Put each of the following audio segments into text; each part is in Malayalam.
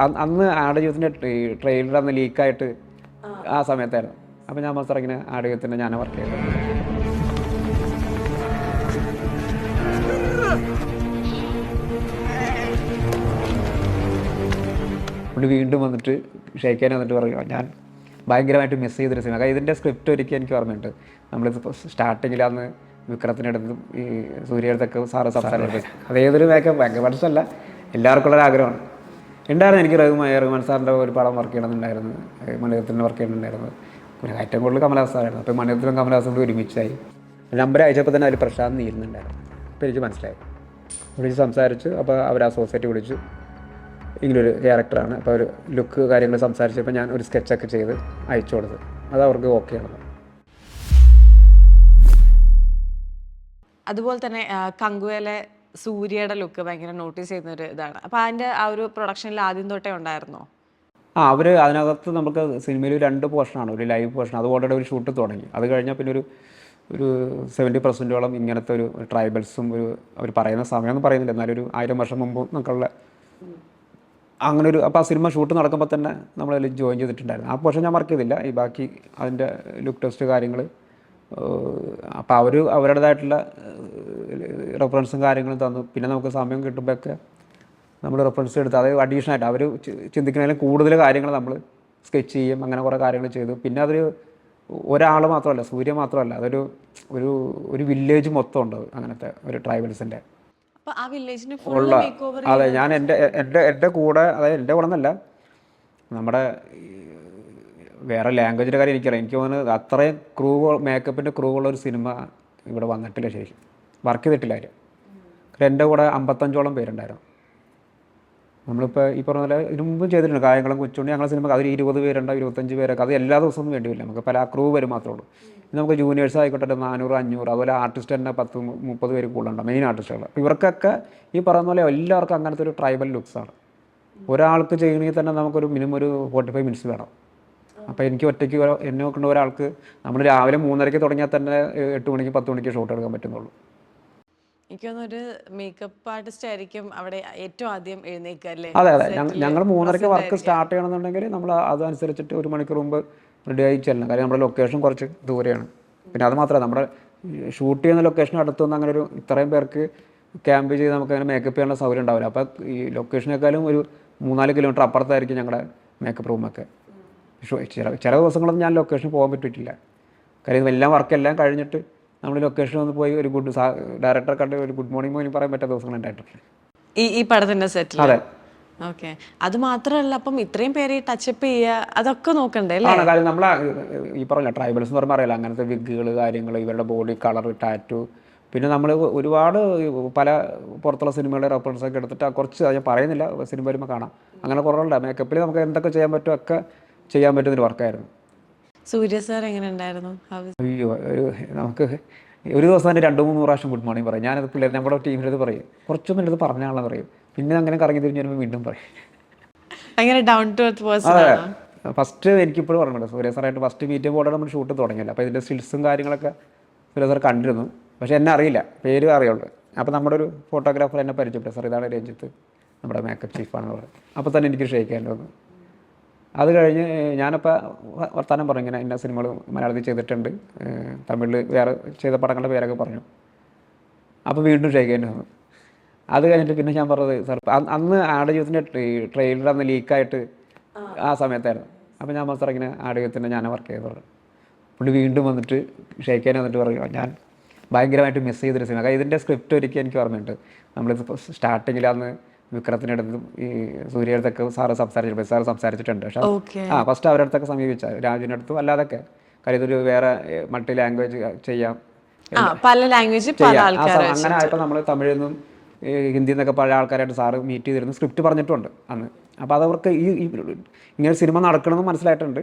അന്ന് ആട് ജീവിതത്തിന്റെ ട്രെയിലർ അന്ന് ലീക്കായിട്ട് ആ. സമയത്തായിരുന്നു. അപ്പോൾ ഞാൻ മത്സരം ഇങ്ങനെ ആട് ജീവിതത്തിന്റെ ഞാൻ വർക്ക് ചെയ്തത്. പുള്ളി വീണ്ടും വന്നിട്ട് ഷേക്കാൻ വന്നിട്ട് പറയുക ഞാൻ ഭയങ്കരമായിട്ട് മിസ് ചെയ്തൊരു സിനിമ കാരണം ഇതിന്റെ സ്ക്രിപ്റ്റ് ഒരിക്കൽ എനിക്ക് ഓർമ്മയുണ്ട്. നമ്മൾ സ്റ്റാർട്ടിങ്ങിൽ അന്ന് വിക്രത്തിനടുത്തും ഈ സൂര്യടുത്തൊക്കെ സാറ് സംസാരം അതേതൊരു മേക്കപ്പ് മേക്കപ്പ് ആർട്ടിസ്റ്റല്ല എല്ലാവർക്കും ഉള്ളൊരു ആഗ്രഹമാണ്. ഉണ്ടായിരുന്നു എനിക്ക് റഹ്മാൻ റഹ്മാൻ സാറിന്റെ ഒരു പടം വർക്ക് ചെയ്യണമെന്നുണ്ടായിരുന്നു മണിരത്തിന്റെ വർക്ക് ചെയ്യണമെന്നുണ്ടായിരുന്നു പിന്നെ ഏറ്റവും കൂടുതൽ കമലഹാസൻ ആയിരുന്നു. അപ്പോൾ മണിരത്തിനും കമലഹാസും കൂടി ഒരുമിച്ചായി. നമ്പർ അയച്ചപ്പോൾ തന്നെ അതിൽ പ്രശാന്ത് നീരുന്നുണ്ടായിരുന്നു. അപ്പോൾ എനിക്ക് മനസ്സിലായി. വിളിച്ച് സംസാരിച്ചു. അപ്പോൾ അവർ ആ സൊസൈറ്റി വിളിച്ചു. ഇങ്ങനൊരു ക്യാരക്ടറാണ് അപ്പോൾ ഒരു ലുക്ക് കാര്യങ്ങൾ സംസാരിച്ചപ്പോൾ ഞാൻ ഒരു സ്കെച്ചൊക്കെ ചെയ്ത് അയച്ചു കൊടുത്തു. അത് അവർക്ക് ഓക്കെ ആണ് അതുപോലെ തന്നെ കങ്കുവേലെ സൂര്യയുടെ ലുക്ക് ഭയങ്കര നോട്ടീസ് ചെയ്യുന്ന ഒരു ഇതാണ്. അപ്പൊ അതിന്റെ ആ ഒരു പ്രൊഡക്ഷനിൽ ആദ്യം തൊട്ടേ ഉണ്ടായിരുന്നോ? ആ അവർ അതിനകത്ത് നമുക്ക് സിനിമയിൽ രണ്ട് പോർഷനാണ് ഒരു ലൈവ് പോർഷൻ അത് ഓൾറെഡി ഒരു ഷൂട്ട് തുടങ്ങി. അത് കഴിഞ്ഞാൽ പിന്നെ ഒരു ഒരു സെവന്റി പെർസെന്റോളം ഇങ്ങനത്തെ ഒരു ട്രൈബൽസും ഒരു അവർ പറയുന്ന സമയമൊന്നും പറയുന്നില്ല. എന്നാലും ഒരു ആയിരം വർഷം മുമ്പ് നമുക്കുള്ള അങ്ങനെ ഒരു അപ്പോൾ ആ സിനിമ ഷൂട്ട് നടക്കുമ്പോൾ തന്നെ നമ്മളതിൽ ജോയിൻ ചെയ്തിട്ടുണ്ടായിരുന്നു. ആ പോർഷൻ ഞാൻ വർക്ക് ചെയ്തില്ല. ഈ ബാക്കി അതിന്റെ ലുക്ക് ടെസ്റ്റ് കാര്യങ്ങൾ അപ്പോൾ അവർ അവരുടേതായിട്ടുള്ള റെഫറൻസും കാര്യങ്ങളും തന്നു. പിന്നെ നമുക്ക് സമയം കിട്ടുമ്പോഴൊക്കെ നമ്മൾ റെഫറൻസ് എടുത്ത് അതായത് അഡീഷണൽ ആയിട്ട് അവർ ചിന്തിക്കുന്നതിലും കൂടുതൽ കാര്യങ്ങൾ നമ്മൾ സ്കെച്ച് ചെയ്യും അങ്ങനെ കുറേ കാര്യങ്ങൾ ചെയ്തു. പിന്നെ അതൊരു ഒരാൾ മാത്രമല്ല സൂര്യ മാത്രമല്ല അതൊരു ഒരു ഒരു വില്ലേജ് മൊത്തം ഉണ്ട് അങ്ങനത്തെ ഒരു ട്രൈബൽസിന്റെ ഉള്ള അതെ ഞാൻ എന്റെ എന്റെ എന്റെ കൂടെ അതായത് എന്റെ കൂടെ എന്നല്ല നമ്മുടെ വേറെ ലാംഗ്വേജിന്റെ കാര്യം എനിക്കറിയാം. എനിക്ക് തോന്നുന്നത് അത്രയും ക്രൂ മേക്കപ്പിന്റെ ക്രൂ ഉള്ള ഒരു സിനിമ ഇവിടെ വന്നിട്ടില്ല ശരിക്കും. വർക്ക് ചെയ്തിട്ടില്ല ആരും. എന്റെ കൂടെ അമ്പത്തഞ്ചോളം പേരുണ്ടായിരുന്നു. നമ്മളിപ്പോൾ ഈ പറഞ്ഞ പോലെ ഇതിനു മുമ്പ് ചെയ്തിട്ടുണ്ട്. കായംകുളം കൊച്ചുണ്ണി ഞങ്ങളുടെ സിനിമ അതിൽ ഇരുപത് പേരുണ്ടാവും ഇരുപത്തഞ്ച് പേരൊക്കെ. അത് എല്ലാ ദിവസവും വേണ്ടി വരില്ല നമുക്ക് പല ക്രൂ വരും മാത്രമേ ഉള്ളൂ. നമുക്ക് ജൂനിയേഴ്സ് ആയിക്കോട്ടെ നാനൂറ് അഞ്ഞൂറ് അതുപോലെ ആർട്ടിസ്റ്റ് തന്നെ പത്ത് മുപ്പത് പേര് കൂടുതലുണ്ട് മെയിൻ ആർട്ടിസ്റ്റുകൾ ഇവർക്കൊക്കെ ഈ പറയുന്ന പോലെ എല്ലാവർക്കും അങ്ങനത്തെ ഒരു ട്രൈബൽ ലുക്സാണ് ഒരാൾക്ക് ചെയ്യണമെങ്കിൽ തന്നെ നമുക്കൊരു മിനിമം ഒരു ഫോർട്ടി ഫൈവ് മിനിറ്റ്സ് വേണം. അപ്പോൾ എനിക്ക് ഒറ്റയ്ക്ക് എന്നെ നോക്കുന്ന ഒരാൾക്ക് നമ്മൾ രാവിലെ മൂന്നരയ്ക്ക് തുടങ്ങിയാൽ തന്നെ എട്ട് മണിക്ക് പത്ത് മണിക്ക് ഷോട്ട് എടുക്കാൻ പറ്റുന്നുള്ളൂ. എനിക്കൊന്നൊരു മേക്കപ്പ് ആർട്ടിസ്റ്റ് ആയിരിക്കും അവിടെ ഏറ്റവും ആദ്യം എഴുന്നേക്കുക അല്ലേ? അതെ അതെ. ഞങ്ങൾ മൂന്നരയ്ക്ക് വർക്ക് സ്റ്റാർട്ട് ചെയ്യണമെന്നുണ്ടെങ്കിൽ നമ്മൾ അതനുസരിച്ചിട്ട് ഒരു മണിക്കൂർ മുമ്പ് റെഡി ആയി ചെല്ലണം. കാര്യം നമ്മുടെ ലൊക്കേഷൻ കുറച്ച് ദൂരെയാണ്. പിന്നെ അത് മാത്രമല്ല നമ്മുടെ ഷൂട്ട് ചെയ്യുന്ന ലൊക്കേഷൻ അടുത്തുനിന്ന് അങ്ങനെ ഒരു ഇത്രയും പേർക്ക് ക്യാമ്പ് ചെയ്ത് നമുക്ക് അങ്ങനെ മേക്കപ്പ് ചെയ്യാനുള്ള സൗകര്യം ഉണ്ടാവില്ല. അപ്പോൾ ഈ ലൊക്കേഷനേക്കാളും ഒരു മൂന്നാൽ കിലോമീറ്റർ അപ്പുറത്തായിരിക്കും ഞങ്ങളുടെ മേക്കപ്പ് റൂമൊക്കെ ചില ചില ദിവസങ്ങളൊന്നും ഞാൻ ലൊക്കേഷനിൽ പോകാൻ പറ്റിയിട്ടില്ല. കാര്യം എല്ലാം വർക്കെല്ലാം കഴിഞ്ഞിട്ട് നമ്മൾ ലൊക്കേഷൻ ഒന്ന് പോയി ഒരു ഗുഡ് ഡയറക്ടറെ കണ്ട് ഒരു ഗുഡ് മോർണിംഗ് പോലും പറയാൻ പറ്റാത്ത ദിവസങ്ങൾ ഉണ്ടായിട്ടുണ്ട്. ഈ ഈ പടത്തിന്റെ സെറ്റിൽ അതെ. ഓക്കെ അത് മാത്രമല്ല അപ്പം ഇത്രയും പേര് ടച്ചപ്പ് ചെയ്യുക അതൊക്കെ നോക്കണ്ടേ ആണ് കാര്യം നമ്മൾ ഈ പറഞ്ഞ ട്രൈബൽസ് എന്ന് പറഞ്ഞാൽ അറിയില്ല അങ്ങനത്തെ വിഗ്ഗുകൾ കാര്യങ്ങൾ ഇവരുടെ ബോഡി കളർ ടാറ്റു പിന്നെ നമ്മൾ ഒരുപാട് പല പുറത്തുള്ള സിനിമകളുടെ റെഫറൻസ് ഒക്കെ എടുത്തിട്ട് കുറച്ച് ഞാൻ പറയുന്നില്ല സിനിമ വരുമ്പോൾ കാണാം. അങ്ങനെ കുറവുണ്ട്. മേക്കപ്പിൽ നമുക്ക് എന്തൊക്കെ ചെയ്യാൻ പറ്റുമോ ഒക്കെ ചെയ്യാൻ പറ്റുന്നൊരു വർക്കായിരുന്നു. സൂര്യ സാർ എങ്ങനെ ഉണ്ടായിരുന്നു? അയ്യോ ഒരു നമുക്ക് ഒരു ദിവസം തന്നെ രണ്ട് മൂന്ന് പ്രാവശ്യം ഗുഡ് മോർണിംഗ് പറയും. ഞാനത് പിള്ളേർ നമ്മുടെ ടീമിന്റെ അടുത്ത് പറയും. കുറച്ചൊന്നും എന്റെ അടുത്ത് പറഞ്ഞാണെന്ന് പറയും. പിന്നെ അങ്ങനെ കറങ്ങി തിരിഞ്ഞ് വരുമ്പോൾ വീണ്ടും പറയും. അങ്ങനെ down to earth person first എനിക്കിപ്പോഴും ഓർമ്മയുണ്ട് സൂര്യ സാറായിട്ട് ഫസ്റ്റ് മീറ്റ് ബോർഡാണ് നമ്മൾ ഷൂട്ട് തുടങ്ങിയില്ല. അപ്പോൾ ഇതിന്റെ സ്റ്റിൽസും കാര്യങ്ങളൊക്കെ സൂര്യ സാർ കണ്ടിരുന്നു. പക്ഷേ എന്നെ അറിയില്ല. പേര് അറിയുള്ളൂ. അപ്പോൾ നമ്മുടെ ഒരു ഫോട്ടോഗ്രാഫർ എന്നെ പരിചയപ്പെട്ടു. സാർ ഇതാണ് രഞ്ജിത്ത്. നമ്മുടെ മേക്കപ്പ് ചീഫാണെന്ന് പറയുന്നത് അപ്പോൾ തന്നെ എനിക്ക് ഷെയ്ക്കാൻ വന്നു. അത് കഴിഞ്ഞ് ഞാനപ്പോൾ വർത്തമാനം പറഞ്ഞു. ഇങ്ങനെ ഇന്ന സിനിമകൾ മലയാളത്തിൽ ചെയ്തിട്ടുണ്ട്. തമിഴിൽ വേറെ ചെയ്ത പടങ്ങളുടെ പേരൊക്കെ പറഞ്ഞു. അപ്പോൾ വീണ്ടും ഷേഖേന്റെ വന്നു. അത് കഴിഞ്ഞിട്ട് പിന്നെ ഞാൻ പറഞ്ഞത് സാർ അന്ന് ആടജീവിതത്തിന്റെ ട്രെയിലർ അന്ന് ലീക്കായിട്ട് ആ സമയത്തായിരുന്നു. അപ്പോൾ ഞാൻ സാർ ഇങ്ങനെ ആടജീവിതത്തിന്റെ ഞാൻ വർക്ക് ചെയ്ത് പറഞ്ഞു. പുള്ളി വീണ്ടും വന്നിട്ട് ഷെയ്ക്കാൻ വന്നിട്ട് പറഞ്ഞു ഞാൻ ഭയങ്കരമായിട്ട് മിസ് ചെയ്തൊരു സിനിമ. ഇതിന്റെ സ്ക്രിപ്റ്റ് ഒരിക്കൽ എനിക്ക് ഓർമ്മയുണ്ട്. നമ്മളിത് സ്റ്റാർട്ടിങ്ങിൽ അന്ന് വിക്രത്തിനടുത്തും ഈ സൂര്യടുത്തൊക്കെ സാറ് സംസാരിച്ചിട്ടുണ്ട് സാറ് സംസാരിച്ചിട്ടുണ്ട്. പക്ഷേ ആ ഫസ്റ്റ് അവരുടെ അടുത്തൊക്കെ സമീപിച്ച. രാജുവിന്റെ അടുത്തും അല്ലാതൊക്കെ. കാര്യം ഇതൊരു വേറെ മൾട്ടി ലാംഗ്വേജ് ചെയ്യാം. പല ലാംഗ്വേജ് അങ്ങനെ ആയപ്പോൾ നമ്മൾ തമിഴിൽ നിന്നും ഹിന്ദിയിൽ നിന്നൊക്കെ പഴയ ആൾക്കാരായിട്ട് സാറ് മീറ്റ് ചെയ്തിരുന്നു. സ്ക്രിപ്റ്റ് പറഞ്ഞിട്ടുണ്ട് അന്ന്. അപ്പോൾ അതവർക്ക് ഈ ഈ ഇങ്ങനെ സിനിമ നടക്കണമെന്ന് മനസ്സിലായിട്ടുണ്ട്.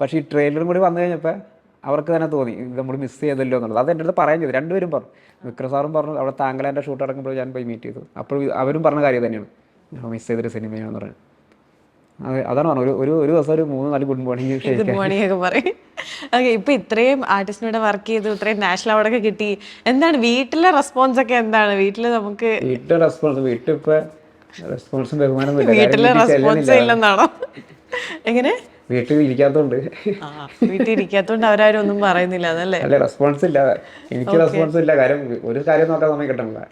പക്ഷേ ഈ ട്രെയിലറും കൂടി വന്നു കഴിഞ്ഞപ്പോൾ അവർക്ക് തന്നെ തോന്നി നമ്മൾ മിസ് ചെയ്തല്ലോ എന്നുള്ളത്. അത് എന്റെ അടുത്ത് പറയാൻ ചെയ്തു. രണ്ടുപേരും പറഞ്ഞു. വിക്രം സാറും പറഞ്ഞു അവിടെ താങ്കളെന്റെ ഷൂട്ട് നടക്കുമ്പോൾ ഞാൻ പോയി മീറ്റ് ചെയ്തു. അപ്പോൾ അവരും പറഞ്ഞ കാര്യം തന്നെയാണ്. ഞാൻ മിസ് ചെയ്തൊരു സിനിമയാണെന്ന് പറഞ്ഞു. അതെ അതാണ് പറഞ്ഞത്. ഒരു ഒരു ദിവസം ഒരു മൂന്ന് നാല് ഗുഡ് മോർണിംഗ് ഗുഡ് മോർണിംഗ് ഒക്കെ പറയും. ഓക്കെ ഇപ്പൊ ഇത്രയും ആർട്ടിസ്റ്റിനോട് വർക്ക് ചെയ്തു ഇത്രയും നാഷണൽ അവാർഡൊക്കെ കിട്ടി. എന്താണ് വീട്ടിലെ റെസ്പോൺസ് ഒക്കെ എന്താണ്? വീട്ടിൽ നമുക്ക് വീട്ടിലെ റെസ്പോൺസ് വീട്ടിൽ ഇപ്പോൾ റെസ്പോൺസും ബഹുമാനമൊന്നും ഇല്ല. വീട്ടിലെ റെസ്പോൺസ്. ഇല്ലെന്നാണോ? എങ്ങനെ? വീട്ടിൽ ഇരിക്കാത്തോണ്ട്. വീട്ടിൽ ഇരിക്കാത്തോണ്ട് അവരാരും ഒന്നും പറയുന്നില്ല അതല്ലേ? അല്ല റെസ്പോൺസ് ഇല്ല. എനിക്ക് റെസ്പോൺസ് ഇല്ല. കാര്യം ഒരു കാര്യം നോക്കാൻ സമയം കിട്ടണില്ല.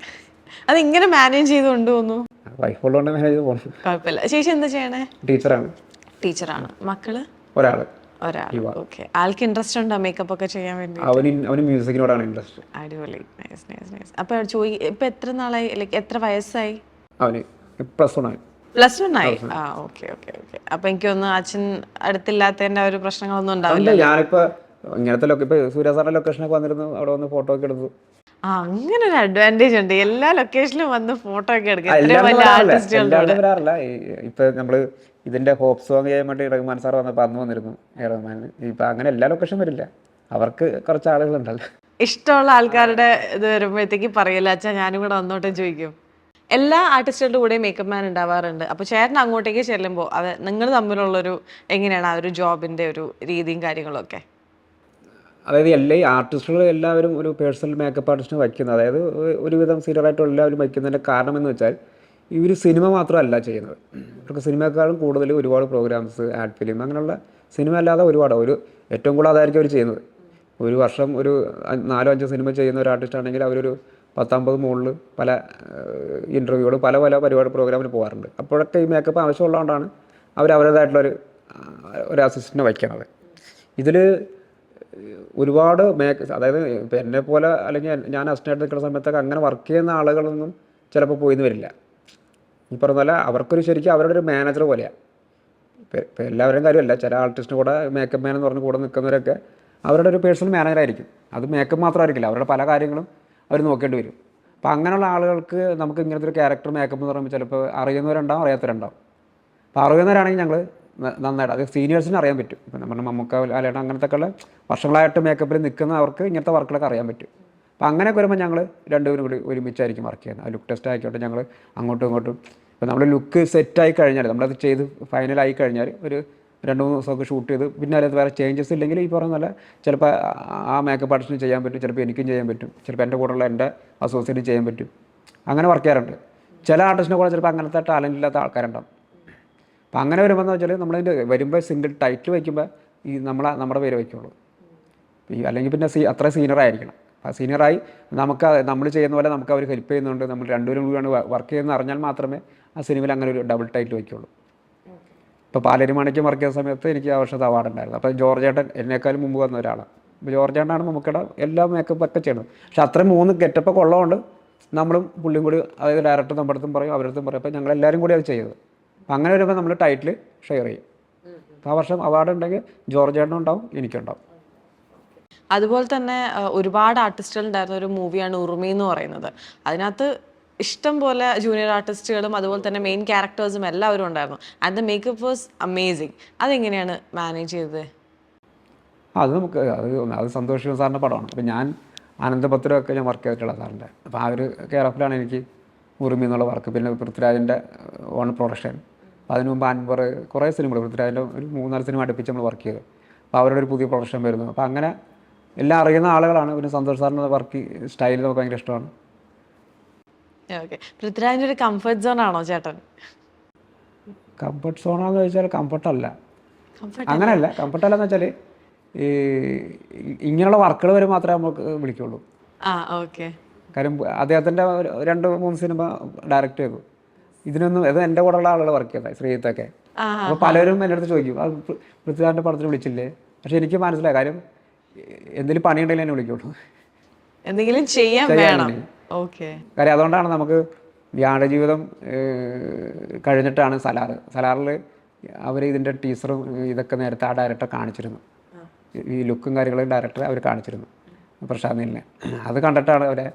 അത് ഇങ്ങനെ മാനേജ് ചെയ്ത് കൊണ്ടുപോകുന്നു. വൈഫ് ഉള്ളതുകൊണ്ട് മാനേജ് പോകുന്നു. കുഴപ്പമില്ല. ചേച്ചി എന്താ ചെയ്യണേ? ടീച്ചറാണ്. ടീച്ചറാണ്. മക്കൾ? ഒരാൾ ഒരാൾ ഓക്കെ ആൾക്ക് ഇൻട്രസ്റ്റ് ഉണ്ടോ മേക്കപ്പ് ഒക്കെ ചെയ്യാൻ വേണ്ടി അവന് അവന് മ്യൂസിക്കിനോടാണ് ഇൻട്രസ്റ്റ് അടിപൊളി. നൈസ് നൈസ് നൈസ് അപ്പൊ ചോദി ഇപ്പൊ എത്ര നാളായി? ലൈക്ക് എത്ര വയസ്സായി? അവന് പ്ലസ് വൺ ആയി. പ്ലസ് വൺ ആയി? ആ ഓക്കെ ഓക്കെ ഓക്കെ അപ്പൊ എനിക്കൊന്ന് അച്ഛൻ അടുത്തില്ലാത്തതിന്റെ ഒരു പ്രശ്നങ്ങളൊന്നും ഉണ്ടാവില്ല അല്ല ഞാനിപ്പോ ഇങ്ങനത്തെ ലൊക്കെ ഇപ്പൊ സൂര്യ സാറിന്റെ ലൊക്കേഷനൊക്കെ വന്നിരുന്നു. അവിടെ വന്ന് ഫോട്ടോ ഒക്കെ എടുത്തു. ആ അങ്ങനെ ഒരു അഡ്വാന്റേജ് ഉണ്ട്. എല്ലാ ലൊക്കേഷനിലും വന്ന് ഫോട്ടോ ഒക്കെ എടുക്കാറില്ല ആ, എത്രയും എല്ലാവരും വലിയ വരാറില്ല. ആർട്ടിസ്റ്റുകളുടെ എല്ലാവരും വരാറില്ല. ഈ- ഇപ്പൊ നമ്മൾ ഇതിന്റെ ഹോപ്പ് സോങ് ചെയ്യാൻ വേണ്ടി റഹ്മാൻ സാർ വന്നപ്പോ അന്ന് വന്നിരുന്നു. എ റഹ്മാൻ. ഇപ്പൊ അങ്ങനെ എല്ലാ ലൊക്കേഷനും വരില്ല. അവർക്ക് കുറച്ച് ആളുകളുണ്ടല്ലോ. ഇഷ്ടമുള്ള ആൾക്കാരുടെ ഇത് വരുമ്പോഴത്തേക്ക് പറയില്ല അച്ഛാ ഞാനും കൂടെ വന്നോട്ടെ ചോദിക്കും. എല്ലാ ആർട്ടിസ്റ്റുകളുടെ കൂടെ മേക്കപ്പ് മാൻ ഉണ്ടാവാറുണ്ട്. അപ്പോൾ ചേട്ടൻ അങ്ങോട്ടേക്ക് ചെല്ലുമ്പോൾ അത് നിങ്ങൾ തമ്മിലുള്ളൊരു എങ്ങനെയാണ് ആ ഒരു ജോബിന്റെ ഒരു രീതിയും കാര്യങ്ങളൊക്കെ? അതായത് എല്ലാ ആർട്ടിസ്റ്റുകളും എല്ലാവരും ഒരു പേഴ്സണൽ മേക്കപ്പ് ആർട്ടിസ്റ്റിനെ വയ്ക്കുന്നത് അതായത് ഒരുവിധം സീരിയലായിട്ടും എല്ലാവരും വയ്ക്കുന്നതിന്റെ കാരണം എന്ന് വെച്ചാൽ ഇവർ സിനിമ മാത്രമല്ല ചെയ്യുന്നത്. ഇവർക്ക് സിനിമയെക്കാളും കൂടുതൽ ഒരുപാട് പ്രോഗ്രാംസ് ആഡ് ഫിലിം അങ്ങനെയുള്ള സിനിമ അല്ലാതെ ഒരുപാട് ഒരു ഏറ്റവും കൂടുതൽ അതായിരിക്കും അവർ ചെയ്യുന്നത്. ഒരു വർഷം ഒരു നാലോ അഞ്ചോ സിനിമ ചെയ്യുന്ന ഒരു ആർട്ടിസ്റ്റ് ആണെങ്കിൽ അവരൊരു പത്തമ്പത് മുകളിൽ പല ഇന്റർവ്യൂകൾ പല പല പരിപാടി പ്രോഗ്രാമിന് പോകാറുണ്ട് അപ്പോഴൊക്കെ ഈ മേക്കപ്പ് ആവശ്യമുള്ളതുകൊണ്ടാണ് അവർ അവരുടേതായിട്ടുള്ളൊരു ഒരു അസിസ്റ്റന്റിനെ വയ്ക്കുന്നത് ഇതിൽ ഒരുപാട് മേക്ക് അതായത് എന്നെ പോലെ അല്ലെങ്കിൽ ഞാൻ അസിസ്റ്റന്റ് നിൽക്കുന്ന സമയത്തൊക്കെ അങ്ങനെ വർക്ക് ചെയ്യുന്ന ആളുകളൊന്നും ചിലപ്പോൾ പോയിന്ന് വരില്ല. ഈ പറഞ്ഞ പോലെ അവർക്കൊരു ശരിക്കും അവരുടെ ഒരു മാനേജർ പോലെയാണ് ഇപ്പം എല്ലാവരുടെയും കാര്യമല്ല. ചില ആർട്ടിസ്റ്റിന് കൂടെ മേക്കപ്പ് മാൻ എന്ന് പറഞ്ഞ് കൂടെ നിൽക്കുന്നവരൊക്കെ അവരുടെ ഒരു പേഴ്സണൽ മാനേജർ ആയിരിക്കും. അത് മേക്കപ്പ് മാത്രമായിരിക്കില്ല. അവരുടെ പല കാര്യങ്ങളും അവർ നോക്കേണ്ടി വരും. അപ്പോൾ അങ്ങനെയുള്ള ആളുകൾക്ക് നമുക്ക് ഇങ്ങനത്തെ ഒരു ക്യാരക്ടർ മേക്കപ്പ് എന്ന് പറയുമ്പോൾ ചിലപ്പോൾ അറിയുന്നവരുണ്ടാവും അറിയാത്തവരുണ്ടാവും. അപ്പോൾ അറിയുന്നവരാണെങ്കിൽ ഞങ്ങൾ നന്നായിട്ട് അത് സീനിയേഴ്സിന് അറിയാൻ പറ്റും. ഇപ്പം നമ്മുടെ മമ്മൂക്ക അല്ലേട്ട അങ്ങനത്തെ ഉള്ള വർഷങ്ങളായിട്ട് മേക്കപ്പിൽ നിൽക്കുന്ന അവർക്ക് ഇങ്ങനത്തെ വർക്കുകളൊക്കെ അറിയാൻ പറ്റും. അപ്പോൾ അങ്ങനെയൊക്കെ വരുമ്പോൾ ഞങ്ങൾ രണ്ടുപേരും കൂടി ഒരുമിച്ചായിരിക്കും വർക്ക് ചെയ്യുന്നത്. ആ ലുക്ക് ടെസ്റ്റ് ആയിക്കോട്ടെ ഞങ്ങൾ അങ്ങോട്ടും ഇങ്ങോട്ടും. ഇപ്പോൾ നമ്മുടെ ലുക്ക് സെറ്റായി കഴിഞ്ഞാൽ നമ്മളത് ചെയ്ത് ഫൈനലായി കഴിഞ്ഞാൽ ഒരു രണ്ട് മൂന്ന് ദിവസമൊക്കെ ഷൂട്ട് ചെയ്ത് പിന്നെ അതിനകത്ത് വേറെ ചേഞ്ചസ് ഇല്ലെങ്കിൽ ഈ പറഞ്ഞ പോലെ ചിലപ്പോൾ ആ മേക്കപ്പ് ആർട്ടിസ്റ്റിന് ചെയ്യാൻ പറ്റും ചിലപ്പോൾ എനിക്കും ചെയ്യാൻ പറ്റും ചിലപ്പോൾ എന്റെ കൂടെയുള്ള എന്റെ അസോസിയേറ്റ് ചെയ്യാൻ പറ്റും. അങ്ങനെ വർക്ക് ചെയ്യാറുണ്ട്. ചില ആർട്ടിസ്റ്റിനെ കൂടെ ചിലപ്പോൾ അങ്ങനത്തെ ടാലന്റ് ഇല്ലാത്ത ആൾക്കാരുണ്ടാവും. അപ്പം അങ്ങനെ വരുമ്പോൾ വെച്ചാൽ നമ്മളതിന്റെ വരുമ്പോൾ സിംഗിൾ ടൈറ്റിൽ വയ്ക്കുമ്പോൾ ഈ നമ്മളെ നമ്മുടെ പേര് വയ്ക്കുള്ളൂ. ഈ അല്ലെങ്കിൽ പിന്നെ സീ അത്ര സീനിയറായിരിക്കണം ആ സീനിയറായി നമുക്ക് നമ്മൾ ചെയ്യുന്ന പോലെ നമുക്ക് അവർ ഹെൽപ്പ് ചെയ്യുന്നുണ്ട്. നമ്മൾ രണ്ടുപേരും കൂടിയാണ് വർക്ക് ചെയ്യുന്നത് അറിഞ്ഞാൽ മാത്രമേ ആ സിനിമയിൽ അങ്ങനെ ഒരു ഡബിൾ ടൈറ്റിൽ വയ്ക്കുള്ളൂ. ഇപ്പോൾ പാലരി മണിക്ക് വർക്ക് സമയത്ത് എനിക്ക് ആ വർഷത്തെ അവാർഡ് ഉണ്ടായിരുന്നു. അപ്പോൾ ജോർജ് ഏട്ടൻ എന്നേക്കാളും മുമ്പ് വന്ന ഒരാളാണ്. അപ്പോൾ ജോർജ് ഏട്ടനാണ് നമുക്കിടെ എല്ലാ മേക്കപ്പ് ഒക്കെ ചെയ്യുന്നത്. പക്ഷെ അത്രയും മൂന്ന് ഗെറ്റപ്പ് ഉള്ളതുകൊണ്ട് നമ്മളും പുള്ളിയും കൂടി അതായത് ഡയറക്ടർ നമ്മുടെ അടുത്തും പറയും അവരുടെ അടുത്തും പറയും. അപ്പോൾ ഞങ്ങളെല്ലാവരും കൂടി അത് ചെയ്തത് അപ്പം അങ്ങനെ വരുമ്പോൾ നമ്മൾ ടൈറ്റിൽ ഷെയർ ചെയ്യും. ആ വർഷം അവാർഡ് ഉണ്ടെങ്കിൽ ജോർജ് ഏട്ടനും ഉണ്ടാവും. എനിക്കുണ്ടാവും അതുപോലെ തന്നെ ഒരുപാട് ആർട്ടിസ്റ്റുകൾ ഉണ്ടായിരുന്ന ഒരു മൂവിയാണ് ഉറുമി എന്ന് പറയുന്നത്. അതിനകത്ത് ഇഷ്ടം പോലെ ജൂനിയർ ആർട്ടിസ്റ്റുകളും അതുപോലെ തന്നെ മെയിൻ ക്യാരക്ടേഴ്സും എല്ലാവരും ഉണ്ടായിരുന്നു. And the makeup was amazing അതെങ്ങനെയാണ് മാനേജ് ചെയ്തത്? അത് നമുക്ക് അത് അത് സന്തോഷിക്കുന്ന സാറിന്റെ പടമാണ്. അപ്പോൾ ഞാൻ ആനന്ദപത്രമൊക്കെ ഞാൻ വർക്ക് ചെയ്തിട്ടുള്ള സാറിന്റെ. അപ്പോൾ ആ ഒരു ഓഫിലാണ് എനിക്ക് ഉറുമി എന്നുള്ള വർക്ക് പിന്നെ പൃഥ്വിരാജിന്റെ ഓൺ പ്രൊഡക്ഷൻ അതിന് മുമ്പ് അൻവർ കുറേ സിനിമകൾ പൃഥ്വിരാജിന്റെ ഒരു മൂന്നാൽ സിനിമ അടുപ്പിച്ച് നമ്മൾ വർക്ക് ചെയ്തു. അപ്പോൾ അവരുടെ ഒരു പുതിയ പ്രൊഡക്ഷൻ വരുന്നു. അപ്പോൾ അങ്ങനെ എല്ലാം അറിയുന്ന ആളുകളാണ്. പിന്നെ സന്തോഷ് സാറിന്റെ വർക്ക് സ്റ്റൈൽ നമുക്ക് ഭയങ്കര ഇഷ്ടമാണ്. ഓക്കെ ഒരു കംഫർട്ട് സോൺ ആണോ ചേട്ടൻ? കംഫർട്ട് സോണാന്ന് ചോദിച്ചാൽ കംഫർട്ടല്ല കംഫർട്ട് അങ്ങനെയല്ല. കംഫർട്ടല്ലെന്ന് വെച്ചാൽ ഈ ഇങ്ങനെയുള്ള വർക്കുകൾ വരെ മാത്രമേ നമുക്ക് വിളിക്കുള്ളൂ. ആ ഓക്കെ കാര്യം അദ്ദേഹത്തിന്റെ രണ്ട് മൂന്ന് സിനിമ ഡയറക്ട് ചെയ്തു. ഇതിനൊന്നും ഇത് എന്റെ കൂടെയുള്ള ആളുകൾ വർക്ക് ചെയ്തത് ശ്രീജിത്തൊക്കെ. അപ്പൊ അപ്പോൾ പലരും എന്റെ അടുത്ത് ചോദിക്കും അത് പൃഥ്വിരാജിന്റെ പടത്തിന് വിളിച്ചില്ലേ? പക്ഷെ എനിക്ക് മനസ്സിലായി. കാര്യം എന്തെങ്കിലും പണിയുണ്ടെങ്കിൽ എന്നെ വിളിക്കുള്ളൂ. എന്തെങ്കിലും ചെയ്യാൻ വേണം. ഓക്കെ കാര്യം അതുകൊണ്ടാണ് നമുക്ക് വ്യാഴജീവിതം ജീവിതം കഴിഞ്ഞിട്ടാണ് സലാറ് സലാറിൽ അവർ ഇതിന്റെ ടീച്ചറും ഇതൊക്കെ നേരത്തെ ആ ഡയറക്ടർ കാണിച്ചിരുന്നു. ഈ ലുക്കും കാര്യങ്ങളും ഡയറക്ടർ അവർ കാണിച്ചിരുന്നു. പ്രശാന്ത് നീലിനെ അത് കണ്ടിട്ടാണ് അവരെ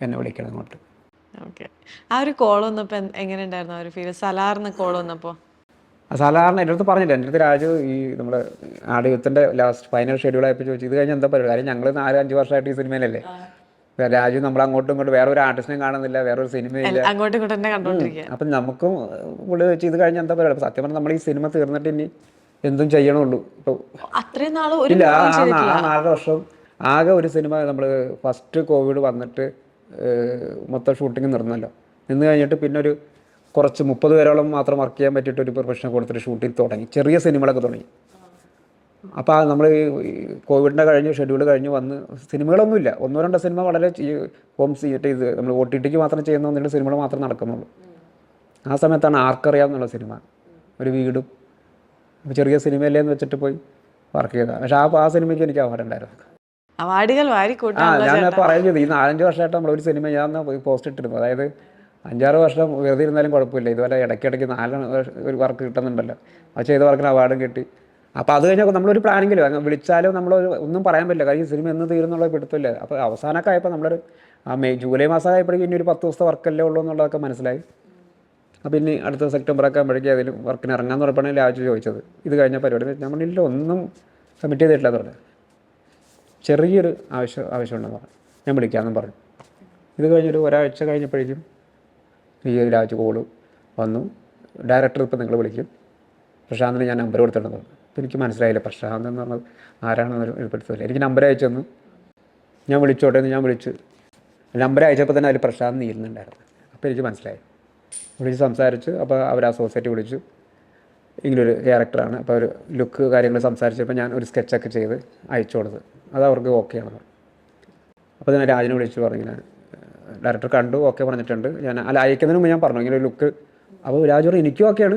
എന്നെ വിളിക്കുന്നത് അങ്ങോട്ട് ഓക്കെ ആ ഒരു കോൾ വന്നപ്പോൾ എങ്ങനെ ഉണ്ടായിരുന്നു ആ ഒരു ഫീൽ സലാറിന് കോൾ വന്നപ്പോൾ സാധാരണ എന്റെ അടുത്ത് പറഞ്ഞില്ല. എന്റെ അടുത്ത് രാജു ഈ നമ്മുടെ ആടുയത്തിന്റെ ലാസ്റ്റ് ഫൈനൽ ഷെഡ്യൂൾ ആയപ്പോൾ ചോദിച്ചു ഇത് കഴിഞ്ഞ് എന്താ പറയുക കാര്യം ഞങ്ങൾ നാല് അഞ്ച് വർഷമായിട്ട് ഈ സിനിമയിലല്ലേ രാജു നമ്മൾ അങ്ങോട്ടും ഇങ്ങോട്ടും വേറെ ഒരു ആർട്ടിസ്റ്റും കാണുന്നില്ല വേറെ ഒരു സിനിമയില്ല അങ്ങോട്ടും ഇങ്ങോട്ടും തന്നെ കണ്ടോണ്ടിരിക്കുക അപ്പം നമുക്കും പുള്ളി വെച്ച് ഇത് കഴിഞ്ഞാൽ എന്താ പറയുക? സത്യം പറഞ്ഞാൽ നമ്മൾ ഈ സിനിമ തീർന്നിട്ട് ഇനി എന്തും ചെയ്യണുള്ളൂ. ഇപ്പോൾ അത്രയും ഇല്ല ആ movie ആ നാ- ചെയ്തിട്ടില്ല. ആ നാലര വർഷം ആകെ ഒരു സിനിമ നമ്മൾ ഫസ്റ്റ് കോവിഡ് വന്നിട്ട് മൊത്തം ഷൂട്ടിങ് നിർന്നല്ലോ. നിന്ന് കഴിഞ്ഞിട്ട് പിന്നെ ഒരു കുറച്ച് മുപ്പത് പേരോളം മാത്രം വർക്ക് ചെയ്യാൻ പറ്റിയിട്ട് ഒരു പ്രൊഫഷൻ കൊടുത്തിട്ട് ഷൂട്ടിംഗ് തുടങ്ങി. ചെറിയ സിനിമകളൊക്കെ തുടങ്ങി. അപ്പോൾ നമ്മൾ കോവിഡിന്റെ കഴിഞ്ഞ് ഷെഡ്യൂൾ കഴിഞ്ഞ് വന്ന് സിനിമകളൊന്നുമില്ല. ഒന്നോ രണ്ടോ സിനിമ വളരെ ഹോം തിയേറ്റർ ഇത് നമ്മൾ ഒ ടി ടിക്ക് മാത്രം ചെയ്യുന്ന ഒന്നിട്ട് സിനിമകൾ മാത്രം നടക്കുന്നുള്ളൂ. ആ സമയത്താണ് ആർക്കറിയാമെന്നുള്ള സിനിമ. ഒരു വീടും. അപ്പോൾ ചെറിയ സിനിമയല്ലേ എന്ന് വെച്ചിട്ട് പോയി വർക്ക് ചെയ്താൽ പക്ഷേ ആ ആ സിനിമയ്ക്ക് എനിക്ക് അവാർഡ് ഉണ്ടായിരുന്നു. അവാർഡുകൾ ആ ഞാൻ പറയുന്നത് ചെയ്തു. ഈ നാലഞ്ച് വർഷമായിട്ട് നമ്മൾ ഒരു സിനിമ ഞാൻ പോസ്റ്റ് ഇട്ടിരുന്നു. അതായത് അഞ്ചാറ് വർഷം വെറുതെ ഇരുന്നാലും കുഴപ്പമില്ല. ഇതുപോലെ ഇടയ്ക്കിടയ്ക്ക് നാല് ഒരു വർക്ക് കിട്ടുന്നുണ്ടല്ലോ. അത് ചെയ്ത വർക്കിന് അവാർഡും കിട്ടി. അപ്പോൾ അത് കഴിഞ്ഞാൽ നമ്മളൊരു പ്ലാനിങ്ങിലോ വിളിച്ചാലോ നമ്മൾ ഒന്നും പറയാൻ പറ്റില്ല. കാര്യം സിനിമ എന്ന് തീരുന്നുള്ള പിടുത്തമില്ല. അപ്പോൾ അവസാനമൊക്കെ ആയപ്പോൾ നമ്മളൊരു മെയ് ജൂലൈ മാസം ആയപ്പോഴേക്കും ഇനി ഒരു പത്ത് ദിവസത്തെ വർക്കല്ലേ ഉള്ളൂ എന്നുള്ളതൊക്കെ മനസ്സിലായി. അപ്പോൾ ഇനി അടുത്ത സെപ്റ്റംബർ ഒക്കെ ആകുമ്പോഴേക്കും അതിൽ വർക്കിന് ഇറങ്ങാന്ന് പറഞ്ഞാണ് രാജു ചോദിച്ചത്. ഇത് കഴിഞ്ഞ പരിപാടി. ഞാൻ പറഞ്ഞില്ല ഒന്നും സബ്മിറ്റ് ചെയ്തിട്ടില്ല എന്ന് പറഞ്ഞു. ചെറിയൊരു ആവശ്യം ആവശ്യമുണ്ടെന്ന് പറഞ്ഞു. ഞാൻ വിളിക്കാമെന്നും പറഞ്ഞു. ഇത് കഴിഞ്ഞൊരു ഒരാഴ്ച കഴിഞ്ഞപ്പോഴേക്കും ഈ രാജു കോൾ വന്നു. ഡയറക്ടർ ഇപ്പം നിങ്ങൾ വിളിക്കും. പ്രശാന്തിന് ഞാൻ നമ്പർ കൊടുത്തിട്ടുണ്ടെന്ന് പറഞ്ഞു. എനിക്ക് മനസ്സിലായില്ല. പ്രശാന്ത് എന്ന് പറഞ്ഞത് ആരാണെന്ന് ഉൾപ്പെടുത്തില്ല എനിക്ക് നമ്പർ അയച്ചു തന്നു. ഞാൻ വിളിച്ചോട്ടെ എന്ന് ഞാൻ വിളിച്ചു. നമ്പർ അയച്ചപ്പോൾ തന്നെ അതിൽ പ്രശാന്ത് നീരുന്നുണ്ടായിരുന്നു അപ്പോൾ എനിക്ക് മനസ്സിലായി. വിളിച്ച് സംസാരിച്ചു. അപ്പോൾ അവർ ആ സൊസൈറ്റി വിളിച്ചു. ഇങ്ങനൊരു ക്യാരക്ടറാണ്. അപ്പോൾ ഒരു ലുക്ക് കാര്യങ്ങൾ സംസാരിച്ചപ്പോൾ ഞാൻ ഒരു സ്കെച്ചൊക്കെ ചെയ്ത് അയച്ചു കൊടുത്തു. അത് അവർക്ക് ഓക്കെ ആണ് അപ്പോൾ ഞാൻ രാജിനെ വിളിച്ചു പറഞ്ഞു ഞാൻ ഡയറക്ടർ കണ്ടു ഓക്കെ പറഞ്ഞിട്ടുണ്ട്. ഞാൻ അല്ല അയക്കുന്നതിന് മുമ്പ് ഞാൻ പറഞ്ഞു. ഇങ്ങനെ ഒരു ലുക്ക്. അപ്പോൾ രാജു പറഞ്ഞു എനിക്കും ഓക്കെയാണ്.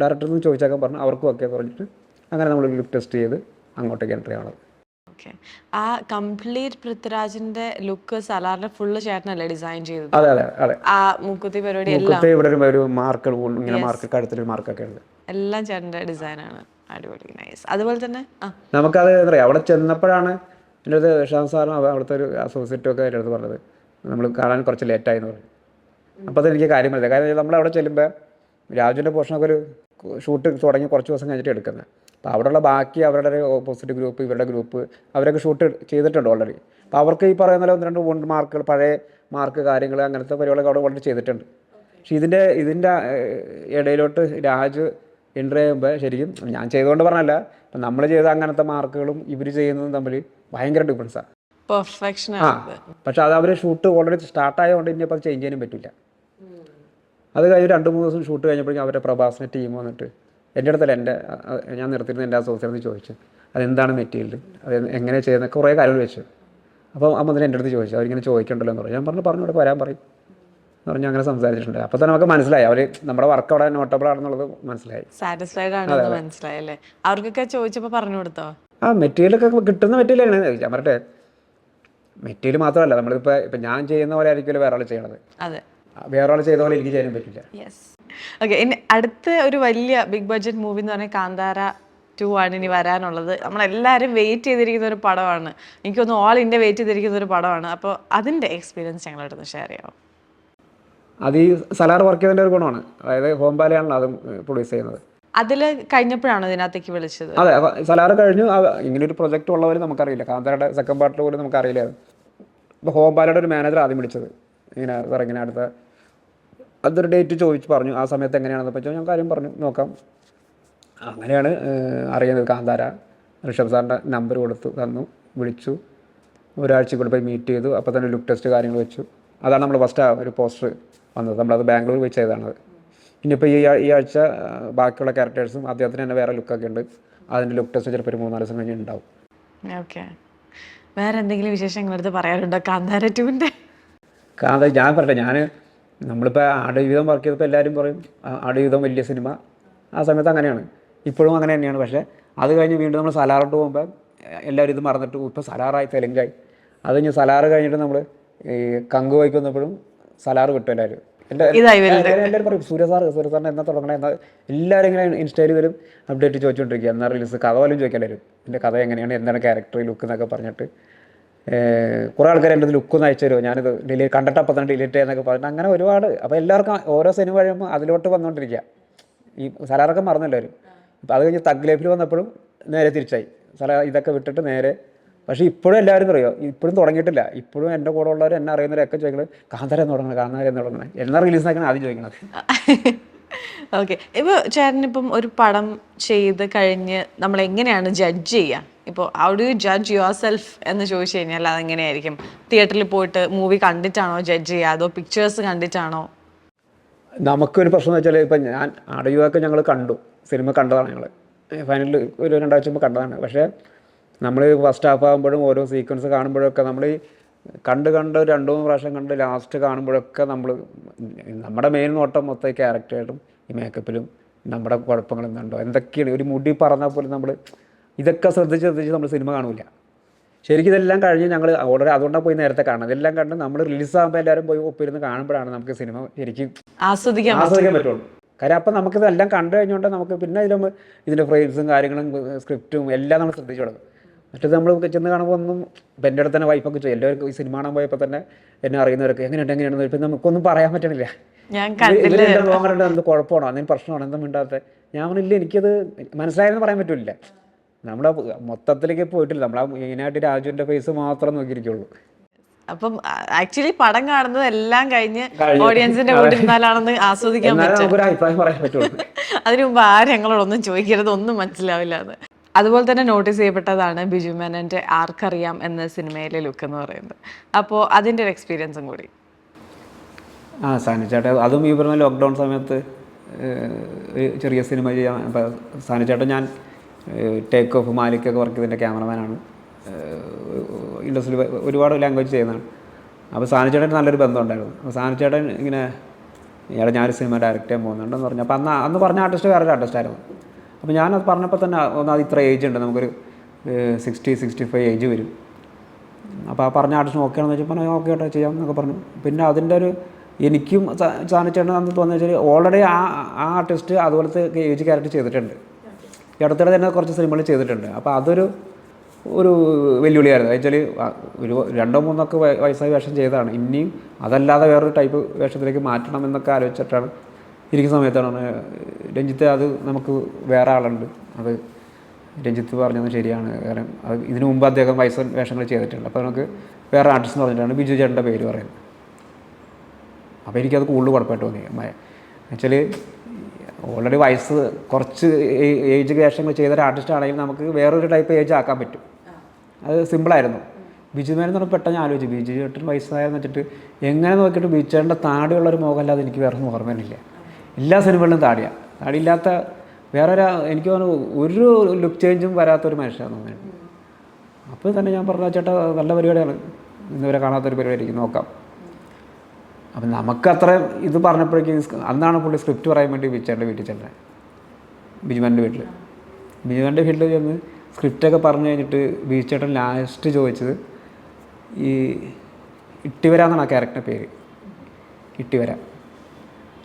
ഡയറക്ടറിൽ നിന്ന് ചോദിച്ചേക്കാൻ പറഞ്ഞു. അവർക്കും ഓക്കെ പറഞ്ഞിട്ട് അങ്ങനെ നമ്മൾ ലുക്ക് ടെസ്റ്റ് ചെയ്ത് അങ്ങോട്ടേക്ക് എൻട്രി ആവണത് ഓക്കെ ആ കംപ്ലീറ്റ് പൃഥ്വിരാജിന്റെ ലുക്ക് സലാറിന്റെ ഫുള്ള് ചേട്ടനല്ലേ ഡിസൈൻ ചെയ്തത്? അതെ അതെ അതെ. ആ മൂക്കുത്തി പരിപാടി എല്ലാം? മുഖത്ത് ഇവിടെ ഒരു ഒരു മാർക്ക് ഇങ്ങനെ മാർക്ക് കഴുത്തിലൊരു മാർക്കൊക്കെ ഉണ്ട്. എല്ലാം ചേട്ടന്റെ ഡിസൈനാണ് അടിപൊളി നൈസ് അതുപോലെ തന്നെ ആ. നമുക്കത് എന്താ പറയുക അവിടെ ചെന്നപ്പോഴാണ് എന്റെ അടുത്ത് ഷാം സാറും അവ- അവിടുത്തെ ഒരു അസോസിയേറ്റും ഒക്കെ എന്റെ അടുത്ത് പറഞ്ഞത്. നമ്മൾ കാണാൻ കുറച്ച് ലേറ്റായി എന്ന് പറഞ്ഞു. അപ്പോൾ അതെനിക്ക് കാര്യം മനസ്സിലായി കാരണം നമ്മൾ അവിടെ ചെല്ലുമ്പോൾ രാജുവിന്റെ പോർഷനൊക്കെ ഒരു ഷൂട്ട് തുടങ്ങി കുറച്ച് ദിവസം കഴിഞ്ഞിട്ട് എടുക്കുന്നത് അപ്പോൾ അവിടെയുള്ള ബാക്കി അവരുടെ ഒരു ഓപ്പോസിറ്റ് ഗ്രൂപ്പ് ഇവരുടെ ഗ്രൂപ്പ് അവരൊക്കെ ഷൂട്ട് ചെയ്തിട്ടുണ്ട് ഓൾറെഡി അപ്പോൾ അവർക്ക് ഈ പറയുന്ന ഒന്ന് രണ്ട് മൂന്ന് മാർക്കുകൾ പഴയ മാർക്ക് കാര്യങ്ങൾ അങ്ങനത്തെ പരിപാടികളൊക്കെ അവിടെ ഓൾറെഡി ചെയ്തിട്ടുണ്ട്. പക്ഷേ ഇതിന്റെ ഇതിന്റെ ഇടയിലോട്ട് രാജ് എൻട്രി ചെയ്യുമ്പോൾ ശരിക്കും ഞാൻ ചെയ്തുകൊണ്ട് പറഞ്ഞല്ല. ഇപ്പം നമ്മൾ ചെയ്ത അങ്ങനത്തെ മാർക്കുകളും ഇവർ ചെയ്യുന്നതും തമ്മിൽ ഭയങ്കര ഡിഫറൻസാണ് പെർഫെക്ഷൻ ആ പക്ഷെ അത് അവർ ഷൂട്ട് ഓൾറെഡി സ്റ്റാർട്ട് ആയതുകൊണ്ട് ഇനി അത് ചേഞ്ച് ചെയ്യാനും പറ്റില്ല. അത് കഴിഞ്ഞ് രണ്ട് മൂന്ന് ദിവസം ഷൂട്ട് കഴിഞ്ഞപ്പോഴേക്കും അവരുടെ പ്രഭാസിന്റെ ടീം വന്നിട്ട് എന്റെ അടുത്തല്ല എന്റെ ഞാൻ നിർത്തിയിരുന്ന എന്റെ അസോസിയേറ്റ് ചോദിച്ചു അതെന്താണ് മെറ്റീരിയൽ അത് എങ്ങനെ ചെയ്യുന്ന കുറേ കാര്യങ്ങൾ വെച്ചു. അപ്പോൾ ആ മുതൽ എന്റെ അടുത്ത് ചോദിച്ചു അവരിങ്ങനെ ചോദിക്കണ്ടല്ലോ എന്ന് പറഞ്ഞു. ഞാൻ പറഞ്ഞു പറഞ്ഞു ഇവിടെ വരാൻ പറയും. എന്ന് പറഞ്ഞാൽ അങ്ങനെ സംസാരിച്ചിട്ടുണ്ട്. അപ്പോൾ തന്നെ നമുക്ക് മനസ്സിലായി. അവർ നമ്മുടെ വർക്ക് അവിടെ നോട്ടബിൾ ആണെന്നുള്ളത് മനസ്സിലായി. സാറ്റിസ്ഫൈഡ് ആണെന്ന് മനസ്സിലായല്ലേ അവർക്കൊക്കെ ചോദിച്ചപ്പോൾ പറഞ്ഞു കൊടുത്തോ? ആ മെറ്റീരിയലൊക്കെ കിട്ടുന്ന മെറ്റീരിയലാണ് ഞാൻ പറയട്ടെ മെറ്റീരിയൽ മാത്രമല്ല നമ്മളിപ്പോൾ ഇപ്പം ഞാൻ ചെയ്യുന്ന പോലെ ആയിരിക്കുമല്ലോ വേറെ ആൾ ചെയ്യണത് വേറെ ആൾ ചെയ്ത പോലെ എനിക്ക് ചെയ്യാനും പറ്റില്ല. ഓക്കെ ഇനി അടുത്ത ഒരു വലിയ ബിഗ് ബഡ്ജറ്റ് മൂവി എന്ന് പറഞ്ഞാൽ കാന്താര ടു ആണ് ഇനി വരാനുള്ളത്. നമ്മളെല്ലാവരും വെയിറ്റ് ചെയ്തിരിക്കുന്ന ഒരു പടമാണ്. എനിക്കൊന്ന് ഓൾ ഇന്ത്യ വെയിറ്റ് ചെയ്തിരിക്കുന്ന ഒരു പടമാണ്. അപ്പോൾ അതിന്റെ എക്സ്പീരിയൻസ് ഞങ്ങളോട് ഷെയർ ചെയ്യാം അത് ഈ സലാർ വർക്ക് ചെയ്തതിന്റെ ഒരു ഗുണമാണ്. അതായത് ഹോംബാലയാണല്ലോ അതും പ്രൊഡ്യൂസ് ചെയ്യുന്നത്. അതിൽ കഴിഞ്ഞപ്പോഴാണോ ഇതിനകത്തേക്ക് വിളിച്ചത്? അതെ സലാർ കഴിഞ്ഞു. ഇങ്ങനൊരു ഇങ്ങനെ ഒരു പ്രൊജക്റ്റ് ഉള്ളവർ നമുക്കറിയില്ല. കാന്താരയുടെ സെക്കൻഡ് പാർട്ടിൽ പോലും നമുക്കറിയില്ല. ഇപ്പോൾ ഹോംബാലയുടെ ഒരു മാനേജർ ആദ്യം വിളിച്ചത്. ഇങ്ങനെ സാർ ഇങ്ങനെ അടുത്ത അതൊരു ഡേറ്റ് ചോദിച്ച് പറഞ്ഞു ആ സമയത്ത് എങ്ങനെയാണെന്ന് പറ്റുമോ ഞാൻ കാര്യം പറഞ്ഞു നോക്കാം. അങ്ങനെയാണ് അറിയുന്നത്. കാന്താര ഋഷഭ് സാറിന്റെ നമ്പർ കൊടുത്തു തന്നു വിളിച്ചു. ഒരാഴ്ച കൂടെ പോയി മീറ്റ് ചെയ്തു അപ്പോൾ തന്നെ ലുക്ക് ടെസ്റ്റ് കാര്യങ്ങൾ വെച്ചു. അതാണ് നമ്മൾ ഫസ്റ്റ് ഒരു പോസ്റ്റർ വന്നത്. നമ്മളത് ബാംഗ്ലൂർ വെച്ച് ചെയ്തതാണത് ഇനിയിപ്പോൾ ഈ ഈ ആഴ്ച ബാക്കിയുള്ള ക്യാരക്ടേഴ്സും അദ്ദേഹത്തിന് തന്നെ വേറെ ലുക്കൊക്കെ ഉണ്ട്. അതിന്റെ ലുക്ക് ടെസ്റ്റ് ചിലപ്പോൾ ഒരു മൂന്നാൽ ദിവസം കഴിഞ്ഞ് ഉണ്ടാവും. ഓക്കെ. വേറെ എന്തെങ്കിലും വിശേഷങ്ങൾ നിങ്ങളടുത്ത് പറയാറുണ്ടോ കാന്താര ടൂവിന്റെ കാന്താര ഞാൻ പറയട്ടെ ഞാൻ നമ്മളിപ്പോൾ ആടുജീവിതം വർക്ക് ചെയ്തപ്പോൾ എല്ലാവരും പറയും "ആ, ആടുജീവിതം വലിയ സിനിമ ആ സമയത്ത് അങ്ങനെയാണ്. ഇപ്പോഴും അങ്ങനെ തന്നെയാണ്. പക്ഷേ അത് കഴിഞ്ഞ് വീണ്ടും നമ്മൾ സലാറോട്ട് പോകുമ്പോൾ എല്ലാവരും ഇത് മറന്നിട്ട് ഇപ്പോൾ സലാറായി തെലുങ്കായി. അത് കഴിഞ്ഞ് സലാറ് കഴിഞ്ഞിട്ട് നമ്മൾ ഈ കങ്ക് വൈക്ക് വന്നപ്പോഴും സലാറ് വിട്ടു എല്ലാവരും എല്ലാവരും പറയും സൂര്യ സാർ സൂര്യ സാറിന് എന്നാ തുടങ്ങണേ? എന്നാ എല്ലാവരും ഇങ്ങനെ ഇൻസ്റ്റയിൽ വരും അപ്ഡേറ്റ് ചോദിച്ചുകൊണ്ടിരിക്കുക എന്നാ റിലീസ് കഥ പോലും ചോദിക്കാൻ വരും എന്റെ കഥ എങ്ങനെയാണ്? എന്താണ് ക്യാരക്ടർ ലുക്ക് എന്നൊക്കെ പറഞ്ഞിട്ട് കുറേ ആൾക്കാർ എന്റെ ലുക്ക് ഒന്ന് അയച്ചു തരുമോ? ഞാനിത് ഡിലീറ്റ് കണ്ടിട്ട് അപ്പം തന്നെ ഡിലീറ്റ് ചെയ്യാന്നൊക്കെ പറഞ്ഞിട്ട് അങ്ങനെ ഒരുപാട്. അപ്പോൾ എല്ലാവർക്കും ഓരോ സിനിമ കഴിയുമ്പോൾ അതിലോട്ട് വന്നുകൊണ്ടിരിക്കുക ഈ സലാറൊക്കെ മറന്നെല്ലാവരും അപ്പോൾ അത് കഴിഞ്ഞ് തഗ് ലൈഫിൽ വന്നപ്പോഴും നേരെ തിരിച്ചായി. സല ഇതൊക്കെ വിട്ടിട്ട് നേരെ. പക്ഷേ ഇപ്പോഴും എല്ലാവരും അറിയോ ഇപ്പോഴും തുടങ്ങിയിട്ടില്ല. ഇപ്പോഴും എന്റെ കൂടെ ഉള്ളവർ എന്നെ അറിയുന്നവരൊക്കെ ചോദിക്കുന്നത് കാന്താരെന്ന് തുടങ്ങണം കാന്താര തുടങ്ങണം. എന്നാ റിലീസ് ആക്കണം? ആദ്യം ചോദിക്കണത്. ഓക്കെ ഇപ്പോൾ ചേട്ടനിപ്പം ഒരു പടം ചെയ്ത് കഴിഞ്ഞ് നമ്മൾ എങ്ങനെയാണ് ജഡ്ജ് ചെയ്യുക ഇപ്പോൾ how do you judge yourself എന്ന് ചോദിച്ചു കഴിഞ്ഞാൽ അതെങ്ങനെയായിരിക്കും? തിയേറ്ററിൽ പോയിട്ട് മൂവി കണ്ടിട്ടാണോ ജഡ്ജ് ചെയ്യുക? അതോ പിക്ചേഴ്സ് കണ്ടിട്ടാണോ? നമുക്കൊരു പ്രശ്നം എന്ന് വെച്ചാൽ ഇപ്പം ഞാൻ അടയുവൊക്കെ ഞങ്ങൾ കണ്ടു. സിനിമ കണ്ടതാണ് ഞങ്ങൾ ഫൈനലിൽ ഒരു രണ്ടാഴ്ച മുമ്പ് കണ്ടതാണ്. പക്ഷേ നമ്മൾ ഫസ്റ്റ് ഹാഫ് ആകുമ്പോഴും ഓരോ സീക്വൻസ് കാണുമ്പോഴൊക്കെ നമ്മൾ കണ്ട് കണ്ട് രണ്ടു മൂന്ന് പ്രാവശ്യം കണ്ട് ലാസ്റ്റ് കാണുമ്പോഴൊക്കെ നമ്മൾ നമ്മുടെ മെയിൻ നോട്ടം മൊത്തം ഈ ക്യാരക്ടറായിട്ടും ഈ മേക്കപ്പിലും നമ്മുടെ കുഴപ്പങ്ങൾ എന്തുണ്ടോ എന്തൊക്കെയാണ്? ഒരു മുടി പറഞ്ഞാൽ പോലും നമ്മൾ ഇതൊക്കെ ശ്രദ്ധിച്ച് ശ്രദ്ധിച്ച് നമ്മൾ സിനിമ കാണില്ല ശരിക്കും ഇതെല്ലാം കഴിഞ്ഞ് ഞങ്ങൾ ഓർഡർ അതുകൊണ്ടാണ് പോയി നേരത്തെ കാണുന്നത്. ഇതെല്ലാം കണ്ട് നമ്മൾ റിലീസ് റിലീസാകുമ്പോൾ എല്ലാവരും പോയി ഒപ്പിരുന്ന് കാണുമ്പോഴാണ് നമുക്ക് സിനിമ ശരിക്കും ആസ്വദിക്കാൻ ആസ്വദിക്കാൻ പറ്റുള്ളൂ. കാര്യം അപ്പം നമുക്കിതെല്ലാം കണ്ടു കഴിഞ്ഞുകൊണ്ട് നമുക്ക് പിന്നെ ഇതിലും ഇതിന്റെ ഫ്രെയിംസും കാര്യങ്ങളും സ്ക്രിപ്റ്റും എല്ലാം നമ്മൾ ശ്രദ്ധിച്ചു തുടങ്ങും മറ്റേത് നമ്മൾ ചെന്ന് കാണുമ്പോൾ ഒന്നും ഇപ്പം എന്റെ അടുത്ത് തന്നെ വൈഫൊക്കെ ചോദിച്ചു എല്ലാവർക്കും ഈ സിനിമ കാണാൻ പോയപ്പോൾ തന്നെ എന്നെ അറിയുന്നവർക്ക് എങ്ങനെയുണ്ട് എങ്ങനെയാണെന്ന് ഇപ്പം നമുക്കൊന്നും പറയാൻ പറ്റണില്ല. ഞാൻ എന്ത് കുഴപ്പമാണോ? എന്തെങ്കിലും പ്രശ്നമാണോ? എന്തും മിണ്ടാത്ത. ഞാൻ പറഞ്ഞില്ല എനിക്കത് മനസ്സിലായെന്ന് പറയാൻ പറ്റില്ല. നമ്മളെ മൊത്തത്തിലേക്ക് പോയിട്ടില്ല. നമ്മളാ മെയിനായിട്ട് രാജുവിന്റെ ഫേസ് മാത്രം നോക്കിയിരിക്കുള്ളൂ. അപ്പം ആക്ച്വലി പടം കാണുന്നത് എല്ലാം കഴിഞ്ഞ്. ഓഡിയൻസിന്റെ കൂടെ ഇരുന്നാലാണെന്ന് ആസ്വദിക്കാൻ പറ്റും. അതിനു മുമ്പ് ആരും ഞങ്ങളോടൊന്നും ചോദിക്കരുത്. ഒന്നും മനസ്സിലാവില്ല എന്ന് അതുപോലെ തന്നെ നോട്ടീസ് ചെയ്യപ്പെട്ടതാണ് ബിജു മേനന്റെ ആർക്കറിയാം എന്ന സിനിമയിലെ ലുക്ക് എന്ന് പറയുന്നത്. അപ്പോൾ അതിന്റെ ഒരു എക്സ്പീരിയൻസും കൂടി. ആ സാനിച്ചേട്ടാ അതും ഈ പറഞ്ഞ ലോക്ക്ഡൗൺ സമയത്ത് ചെറിയ സിനിമ ചെയ്യാൻ സാനിച്ചേട്ടൻ ഞാൻ ടേക്ക് ഓഫ് മാലിക്കൊക്കെ വർക്ക് ചെയ്തതിന്റെ ക്യാമറമാനാണ് ഇൻഡസ്ട്രിയിൽ ഒരുപാട് ലാംഗ്വേജ് ചെയ്യുന്നതാണ്. അപ്പോൾ സാനിച്ചേട്ടൻ നല്ലൊരു ബന്ധം ഉണ്ടായിരുന്നു അപ്പോൾ സാനിച്ചേട്ടൻ ഇങ്ങനെ ഇയാളെ ഞാനൊരു സിനിമ ഡയറക്റ്റ് ചെയ്യാൻ പോകുന്നുണ്ടെന്ന് പറഞ്ഞു. അപ്പോൾ അന്ന് അന്ന് പറഞ്ഞ ആർട്ടിസ്റ്റ് വേറൊരു ആർട്ടിസ്റ്റായിരുന്നു അപ്പോൾ ഞാനത് പറഞ്ഞപ്പോൾ തന്നെ ഒന്നാമത് ഇത്ര ഏജ് ഉണ്ട്. നമുക്കൊരു സിക്സ്റ്റി സിക്സ്റ്റി ഫൈവ് ഏജ് വരും. അപ്പോൾ ആ പറഞ്ഞ ആർട്ടിസ്റ്റ് ഓക്കെ ആണെന്ന് വെച്ചാൽ പറഞ്ഞു ഓക്കെ ആട്ടോ ചെയ്യാം എന്നൊക്കെ പറഞ്ഞു. പിന്നെ അതിന്റെ ഒരു എനിക്കും സാധിച്ചേട്ടൻ അന്ന് തോന്നുന്നത് വെച്ചാൽ ഓൾറെഡി ആ ആ ആർട്ടിസ്റ്റ് അതുപോലത്തെ ഏജ് ക്യാരക്ടർ ചെയ്തിട്ടുണ്ട്. ഇടത്തിടെ തന്നെ കുറച്ച് സിനിമകൾ ചെയ്തിട്ടുണ്ട്. അപ്പോൾ അതൊരു ഒരു വെല്ലുവിളിയായിരുന്നു. വെച്ചാൽ ഒരു രണ്ടോ മൂന്നൊക്കെ വയസ്സായ വേഷം ചെയ്തതാണ്. ഇനിയും അതല്ലാതെ വേറൊരു ടൈപ്പ് വേഷത്തിലേക്ക് മാറ്റണം എന്നൊക്കെ ആലോചിച്ചിട്ടാണ് ഇരിക്കുന്ന സമയത്താണ് രഞ്ജിത്ത് അത് നമുക്ക് വേറെ ആളുണ്ട്. അത് രഞ്ജിത്ത് പറഞ്ഞത് ശരിയാണ്. കാരണം അത് ഇതിനു മുമ്പ് അദ്ദേഹം വയസ്സ് വേഷങ്ങൾ ചെയ്തിട്ടുണ്ട്. അപ്പോൾ നമുക്ക് വേറെ ആർട്ടിസ്റ്റ് എന്ന് പറഞ്ഞിട്ടാണ് ബിജു ചേട്ടന്റെ പേര് പറയുന്നത്. അപ്പോൾ എനിക്കത് കൂടുതൽ കുഴപ്പമായിട്ട് തോന്നി. എന്നുവെച്ചാൽ ഓൾറെഡി വയസ്സ് കുറച്ച് ഏജ് വേഷങ്ങൾ ചെയ്ത ഒരു ആർട്ടിസ്റ്റ് ആണെങ്കിൽ നമുക്ക് വേറൊരു ടൈപ്പ് ഏജ് ആക്കാൻ പറ്റും. അത് സിമ്പിളായിരുന്നു ബിജു മേനെന്ന് പറഞ്ഞാൽ പെട്ടെന്ന് ആലോചിച്ചു. ബിജു ചേട്ടൻ വയസ്സായെന്ന് വെച്ചിട്ട് എങ്ങനെ നോക്കിയിട്ട് ബിജു ചേട്ടന്റെ താടിയുള്ള ഒരു മുഖമല്ലാതെ എനിക്ക് വേറെ ഒന്നും ഓർമ്മയില്ല എല്ലാ സിനിമകളിലും താടിയാണ് താടിയില്ലാത്ത വേറെ ഒരു എനിക്ക് തോന്നുന്നു ഒരു ലുക്ക് ചേഞ്ചും വരാത്തൊരു മനുഷ്യനാണ് തോന്നുന്നത് അപ്പോൾ തന്നെ ഞാൻ പറഞ്ഞ ചേട്ടാ നല്ല പരിപാടിയാണ്. ഇന്നുവരെ കാണാത്തൊരു പരിപാടിക്ക് നോക്കാം. അപ്പം നമുക്ക് അത്ര ഇത് പറഞ്ഞപ്പോഴേക്കും അന്നാണ് പുള്ളി സ്ക്രിപ്റ്റ് പറയാൻ വേണ്ടി ബിച്ചേന്റെ വീട്ടിൽ ചെന്നത് ബിജുമാന്റെ വീട്ടിൽ. ബിജുമാന്റെ വീട്ടിൽ ചെന്ന് സ്ക്രിപ്റ്റൊക്കെ പറഞ്ഞു കഴിഞ്ഞിട്ട് ബീച്ചേട്ടൻ ലാസ്റ്റ് ചോദിച്ചത് ഈ ഇട്ടിവര എന്നാണ് ആ ക്യാരക്ടറിന്റെ പേര്. ഇട്ടിവര.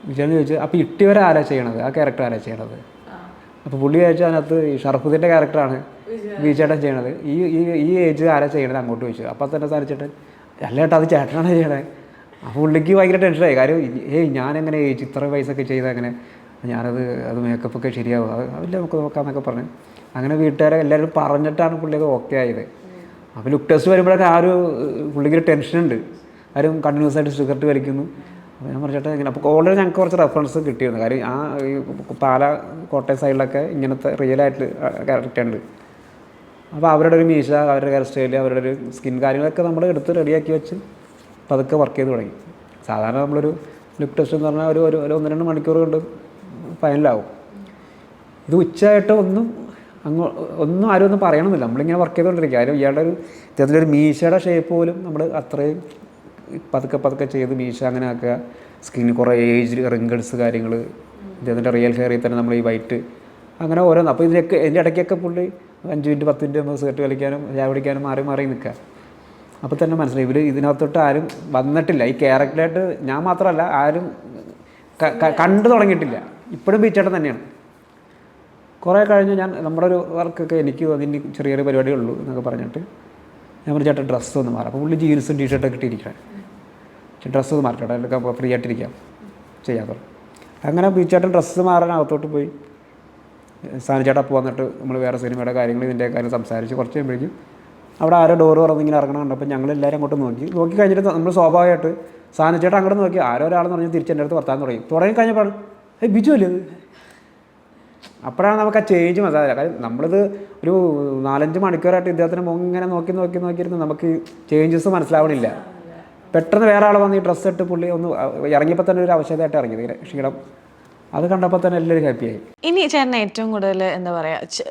ബിച്ചേട്ടൻ ചോദിച്ചു അപ്പോൾ ഇട്ടിവരെ ആരാ ചെയ്യണത്? ആ ക്യാരക്ടർ ആരാ ചെയ്യണത്? അപ്പോൾ പുള്ളി ചോദിച്ചാൽ അതിനകത്ത് ഈ ഷർഫുദ്ദീന്റെ ക്യാരക്ടറാണ് വിജയേട്ടൻ ചെയ്യണത്. ഈ ഈ ഈ ഏജ് ആരാ ചെയ്യണത് അങ്ങോട്ട് ചോദിച്ചു. അപ്പോൾ തന്നെ സാധിച്ചേട്ടൻ അല്ല ചേട്ടാ അത് ചേട്ടനാണ് ചെയ്യണത്. അപ്പോൾ പുള്ളിക്ക് ഭയങ്കര ടെൻഷനായി കാര്യം ഏയ് ഞാനെങ്ങനെ ഏജ് ഇത്ര വയസ്സൊക്കെ ചെയ്ത് അങ്ങനെ ഞാനത് അത് മേക്കപ്പ് ഒക്കെ ശരിയാവും? അത് അതില്ല നമുക്ക് നോക്കാമെന്നൊക്കെ പറഞ്ഞു അങ്ങനെ വീട്ടുകാരെ എല്ലാവരും പറഞ്ഞിട്ടാണ് പുള്ളി അത് ഓക്കെ ആയത്. അപ്പോൾ ലുക്ക് ടെസ്റ്റ് വരുമ്പോഴൊക്കെ ആ ഒരു പുള്ളിക്ക് ഒരു ടെൻഷനുണ്ട് ആരും കണ്ടിന്യൂസ് ആയിട്ട് സിഗരറ്റ് വലിക്കുന്നു. അപ്പോൾ ഞാൻ പറഞ്ഞിട്ട് ഇങ്ങനെ അപ്പോൾ ഓൾറെഡി ഞങ്ങൾക്ക് കുറച്ച് റെഫറൻസ് കിട്ടിയിരുന്നു. കാര്യം ആ ഈ പാല കോട്ടയം സൈഡിലൊക്കെ ഇങ്ങനത്തെ റിയൽ ആയിട്ട് ക്യാരക്ടർ ഉണ്ട്. അപ്പോൾ അവരുടെ ഒരു മീശ അവരുടെ ഹെയർ സ്റ്റൈൽ അവരുടെ ഒരു സ്കിൻ കാര്യങ്ങളൊക്കെ നമ്മൾ എടുത്ത് റെഡിയാക്കി വെച്ച് പതുക്കെ വർക്ക് ചെയ്ത് തുടങ്ങി. സാധാരണ നമ്മളൊരു ലുക്ക് ടെസ്റ്റ് എന്ന് പറഞ്ഞാൽ ഒരു ഒരു ഒന്ന് രണ്ട് മണിക്കൂർ കൊണ്ട് ഫൈനലാവും ഇത് ഉച്ചയായിട്ട് ഒന്നും അങ്ങ് ഒന്നും ആരും ഒന്നും പറയണമെന്നില്ല നമ്മളിങ്ങനെ വർക്ക് ചെയ്തുകൊണ്ടിരിക്കുക കാര്യം ഇയാളുടെ ഒരു ഇത്തരത്തിലൊരു മീശയുടെ ഷേപ്പ് പോലും നമ്മൾ അത്രയും പതുക്കെ പതുക്കെ ചെയ്ത് മീശ അങ്ങനെ ആക്കുക. സ്കിന്നിന് കുറേ ഏജ് റിങ്കിൾസ് കാര്യങ്ങൾ ഇദ്ദേഹത്തിന്റെ റിയൽ ഹെയറിൽ തന്നെ നമ്മൾ ഈ വൈറ്റ് അങ്ങനെ ഓരോന്ന്. അപ്പോൾ ഇതിനൊക്കെ ഇതിന്റെ ഇടയ്ക്കൊക്കെ പുള്ളി അഞ്ച് മിനിറ്റ് പത്ത് മിനിറ്റ് നമ്മൾ സ്കേർട്ട് കളിക്കാനും ചായ കുടിക്കാനും മാറി മാറി നിൽക്കുക അപ്പോൾ തന്നെ മനസ്സിലായി. ഇവർ ഇതിനകത്തോട്ട് ആരും വന്നിട്ടില്ല. ഈ ക്യാരക്ടറായിട്ട് ഞാൻ മാത്രമല്ല ആരും കണ്ടു തുടങ്ങിയിട്ടില്ല. ഇപ്പോഴും ബീച്ചേട്ടൻ തന്നെയാണ്. കുറേ കഴിഞ്ഞ് ഞാൻ നമ്മുടെ ഒരു വർക്കൊക്കെ എനിക്ക് അതിന് ചെറിയൊരു പരിപാടിയുള്ളൂ എന്നൊക്കെ പറഞ്ഞിട്ട് ഞാൻ പറഞ്ഞു ചേട്ടൻ ഡ്രസ്സ് ഒന്ന് മാറാം. അപ്പോൾ പുള്ളി ജീൻസും ടീഷർട്ടൊക്കെ ഇട്ടിരിക്കണം ഡ്രസ്സ് മാറ്റട്ടെ അതിലൊക്കെ ഫ്രീ ആയിട്ടിരിക്കാം. ചെയ്യാൻ അങ്ങനെ ബീച്ചേട്ടൻ ഡ്രസ്സ് മാറാൻ അകത്തോട്ട് പോയി. സാനിച്ചേട്ടാ വന്നിട്ട് നമ്മൾ വേറെ സിനിമയുടെ കാര്യങ്ങൾ ഇതിന്റെ കാര്യം സംസാരിച്ച് കുറച്ച് കഴിയുമ്പോഴേക്കും അവിടെ ആരോ ഡോറ് തുറന്നിങ്ങനെ ഇറങ്ങണം കണ്ടപ്പോൾ ഞങ്ങൾ എല്ലാവരും അങ്ങോട്ട് നോക്കി. നോക്കി കഴിഞ്ഞിട്ട് നമ്മൾ സ്വാഭാവികമായിട്ട് സാനിച്ചേട്ടാ അങ്ങോട്ട് നോക്കി. ആരോ ഒരാളെന്ന് പറഞ്ഞ് തിരിച്ച് എന്റെ അടുത്ത് വർത്താൻ തുടങ്ങി. തുടങ്ങി കഴിഞ്ഞപ്പോൾ ഏയ് ബിജു അല്ലേ അപ്പോഴാണ് നമുക്ക് ആ ചേഞ്ച് മനസ്സിലാവില്ല കാര്യം നമ്മളിത് ഒരു നാലഞ്ച് മണിക്കൂറായിട്ട് ഇദ്ദേഹത്തിന് ഇങ്ങനെ നോക്കി നോക്കി നോക്കിയിരുന്ന് നമുക്ക് ചേഞ്ചസ് മനസ്സിലാവണില്ല. പെട്ടെന്ന് വേറെ ആൾ വന്ന് ഈ ഡ്രസ്സ് ഇട്ട് പുള്ളി ഒന്ന് ഇറങ്ങിയപ്പോൾ തന്നെ ഒരു അവശതയായിട്ട് ഇറങ്ങിയത് ക്ഷീണം. അത് കണ്ടപ്പോൾ തന്നെ എല്ലാവരും ഹാപ്പിയായി ഇനി ചേട്ടൻ ഏറ്റവും കൂടുതൽ എന്താ പറയുക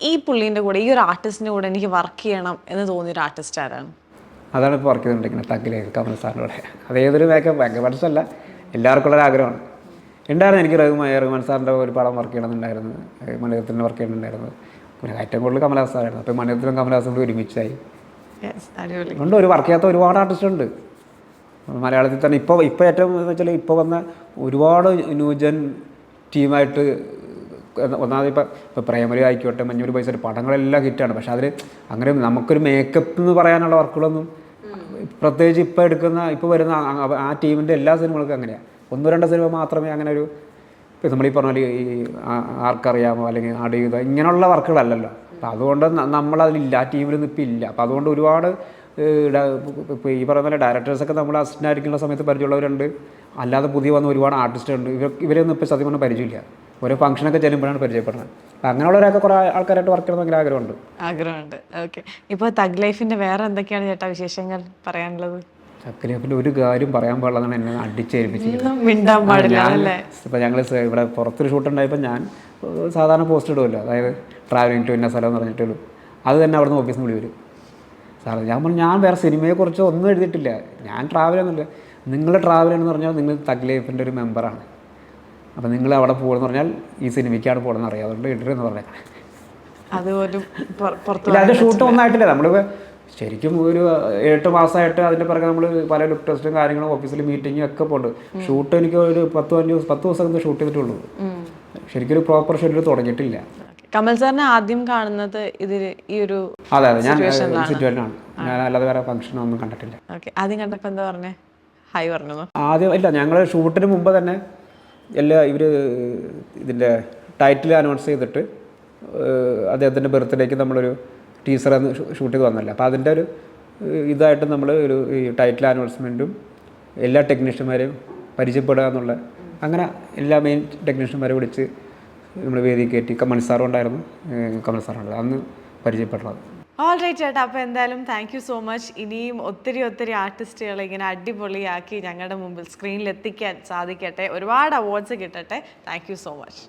ഈ പുള്ളീന്റെ കൂടെ ഈ ഒരു ആർട്ടിസ്റ്റിന്റെ കൂടെ എനിക്ക് വർക്ക് ചെയ്യണം എന്ന് തോന്നിയ ഒരു ആർട്ടിസ്റ്റ് ആരാണ്? അതാണ് ഇപ്പോൾ വർക്ക് ചെയ്തുകൊണ്ടിരിക്കുന്നത് തക്കിലെ കമൽ സാറിന്റെ കൂടെ അത് ഏതൊരു മേക്കപ്പ് മേക്കപ്പടിച്ചല്ല എല്ലാവർക്കും ഉള്ളൊരു ആഗ്രഹമാണ്. ഉണ്ടായിരുന്നു എനിക്ക് റഹ്മാൻ റഹ്മാൻ സാറിന്റെ ഒരു പടം വർക്ക് ചെയ്യണമെന്നുണ്ടായിരുന്നു. മണിരത്തിന്റെ വർക്ക് ചെയ്യണമെന്നുണ്ടായിരുന്നു. പിന്നെ ഏറ്റവും കൂടുതൽ കമലഹാസ് ആയിരുന്നു അപ്പോൾ മണിരത്തിനും കമലഹാസും കൂടി ഒരുമിച്ചായി ഉണ്ട് ഒരു വർക്ക് ചെയ്യാത്ത ഒരുപാട് ആർട്ടിസ്റ്റ് ഉണ്ട്. മലയാളത്തിൽ തന്നെ ഇപ്പോൾ ഇപ്പോൾ ഏറ്റവും എന്ന് വെച്ചാൽ ഇപ്പോൾ വന്ന ഒരുപാട് ന്യൂജൻ ടീമായിട്ട് ഒന്നാമത് ഇപ്പോൾ ഇപ്പോൾ പ്രേമലി ആയിക്കോട്ടെ മഞ്ഞൂർ പൈസ പടങ്ങളെല്ലാം ഹിറ്റാണ്. പക്ഷേ അതിൽ അങ്ങനെ നമുക്കൊരു മേക്കപ്പ് എന്ന് പറയാനുള്ള വർക്കുകളൊന്നും പ്രത്യേകിച്ച് ഇപ്പോൾ എടുക്കുന്ന ഇപ്പോൾ വരുന്ന ആ- ടീമിന്റെ എല്ലാ സിനിമകൾക്കും അങ്ങനെയാണ്. ഒന്നോ രണ്ടോ സിനിമ മാത്രമേ അങ്ങനെ ഒരു ഇപ്പോൾ നമ്മൾ ഈ പറഞ്ഞ ഈ ആർക്കറിയാമോ അല്ലെങ്കിൽ ആടുക ഇങ്ങനെയുള്ള വർക്കുകളല്ലല്ലോ. അപ്പം അതുകൊണ്ട് നമ്മളതിലില്ല ആ ടീമിലൊന്നും ഇപ്പം ഇല്ല. അപ്പം അതുകൊണ്ട് ഒരുപാട് ഈ പറയുന്ന പോലെ ഡയറക്ടേഴ്സൊക്കെ നമ്മൾ അസിസ്റ്റന്റ് ആയിരിക്കുന്ന സമയത്ത് പരിചയമുള്ളവരുണ്ട്. അല്ലാതെ പുതിയ വന്ന ഒരുപാട് ആർട്ടിസ്റ്റ് ഉണ്ട് ഇവർ ഇവരൊന്നും ഇപ്പോൾ സത്യം പറഞ്ഞാൽ പരിചയമില്ല. ഓരോ ഫംഗ്ഷനൊക്കെ ചെല്ലുമ്പോഴാണ് പരിചയപ്പെടുന്നത്. അങ്ങനെയുള്ളവരൊക്കെ കുറേ ആൾക്കാരായിട്ട് വർക്ക് ചെയ്യണമെന്ന് ഭയങ്കര ആഗ്രഹമുണ്ട്. ആഗ്രഹമുണ്ട്. ഓക്കെ. ഇപ്പോൾ തഗ് ലൈഫിന്റെ വേറെ എന്തൊക്കെയാണ് ചേട്ടാ വിശേഷങ്ങൾ പറയാനുള്ളത്? ചക്കരയപ്പിന്റെ ഒരു കാര്യം പറയാൻ പാടില്ലെന്നാണ് എന്നെ അടിച്ചേൽപ്പിച്ചിരിക്കുന്നത്. ഇപ്പം ഞങ്ങൾ ഇവിടെ പുറത്തൊരു ഷൂട്ട് ഉണ്ടായപ്പോൾ ഞാൻ സാധാരണ പോസ്റ്റ് ഇടുമല്ലോ അതായത് ട്രാവലിംഗ് ടു ഇന്ന സ്ഥലം എന്ന് പറഞ്ഞിട്ടുള്ളൂ അത് തന്നെ അവിടുന്ന് ഓഫീസിൽ നിന്ന് വിളി വരും. സാറേ ഞാൻ പറഞ്ഞു ഞാൻ വേറെ സിനിമയെക്കുറിച്ച് ഒന്നും എഴുതിയിട്ടില്ല. ഞാൻ ട്രാവൽ ഒന്നുമില്ല നിങ്ങൾ ട്രാവൽ എന്ന് പറഞ്ഞാൽ നിങ്ങൾ തഗ് ലൈഫിന്റെ ഒരു മെമ്പറാണ് അപ്പോൾ നിങ്ങൾ അവിടെ പോകുമെന്ന് പറഞ്ഞാൽ ഈ സിനിമയ്ക്കാണ് പോകണമെന്ന് അറിയാം അതുകൊണ്ട് ഇടരുതെന്ന് പറഞ്ഞേക്കാം. അതുപോലും അതിന്റെ ഷൂട്ട് ഒന്നായിട്ടില്ല നമ്മൾ ശരിക്കും ഒരു എട്ട് മാസമായിട്ട് അതിന്റെ പിറകെ നമ്മൾ പല ലുക്ക് ടെസ്റ്റും കാര്യങ്ങളും ഓഫീസിൽ മീറ്റിങ്ങും ഒക്കെ പോകുന്നുണ്ട് ഷൂട്ട് എനിക്ക് ഒരു പത്ത് പതിനഞ്ച് ദിവസം പത്ത് ദിവസം ഷൂട്ട് ചെയ്തിട്ടുള്ളൂ. ശരിക്കും ഒരു പ്രോപ്പർ ഷെഡ്യൂൾ തുടങ്ങിയിട്ടില്ല. കമൽ സാറിനെ ആദ്യം കാണുന്നത് ഇതിൽ ഈ ഒരു അതെ അതെ. ഞാൻ സിറ്റുവേഷനാണ് ഞാൻ അല്ലാതെ വേറെ ഫംഗ്ഷൻ ഒന്നും കണ്ടിട്ടില്ല. ഓക്കെ. ആദ്യം കണ്ടപ്പോൾ എന്താ പറഞ്ഞേ? ഹായ് പറഞ്ഞു ആദ്യം ഇല്ല ഞങ്ങൾ ഷൂട്ടിന് മുമ്പ് തന്നെ എല്ലാ ഇവർ ഇതിന്റെ ടൈറ്റിൽ അനൗൺസ് ചെയ്തിട്ട് അദ്ദേഹത്തിന്റെ അദ്ദേഹത്തിന്റെ ബർത്ത്ഡേക്ക് നമ്മളൊരു ടീച്ചർ അന്ന് ഷൂട്ട് ചെയ്ത് വന്നല്ലോ. അപ്പോൾ അതിന്റെ ഒരു ഇതായിട്ട് നമ്മൾ ഒരു ഈ ടൈറ്റിൽ അനൗൺസ്മെന്റും എല്ലാ ടെക്നീഷ്യന്മാരെയും പരിചയപ്പെടുക എന്നുള്ള അങ്ങനെ എല്ലാ മെയിൻ ടെക്നീഷ്യന്മാരെ വിളിച്ച് നമ്മൾ വേദി കയറ്റി കമൽ സാറും ഉണ്ടായിരുന്നു. കമൽ സാറുണ്ട് അന്ന് പരിചയപ്പെട്ടത്. ഓൾ റൈറ്റ് ചേട്ടാ അപ്പോൾ എന്തായാലും താങ്ക് യു സോ മച്ച് ഇനിയും ഒത്തിരി ഒത്തിരി ആർട്ടിസ്റ്റുകളെ ഇങ്ങനെ അടിപൊളിയാക്കി ഞങ്ങളുടെ മുമ്പിൽ സ്ക്രീനിൽ എത്തിക്കാൻ സാധിക്കട്ടെ. ഒരുപാട് അവാർഡ്സ് കിട്ടട്ടെ. Thank you so much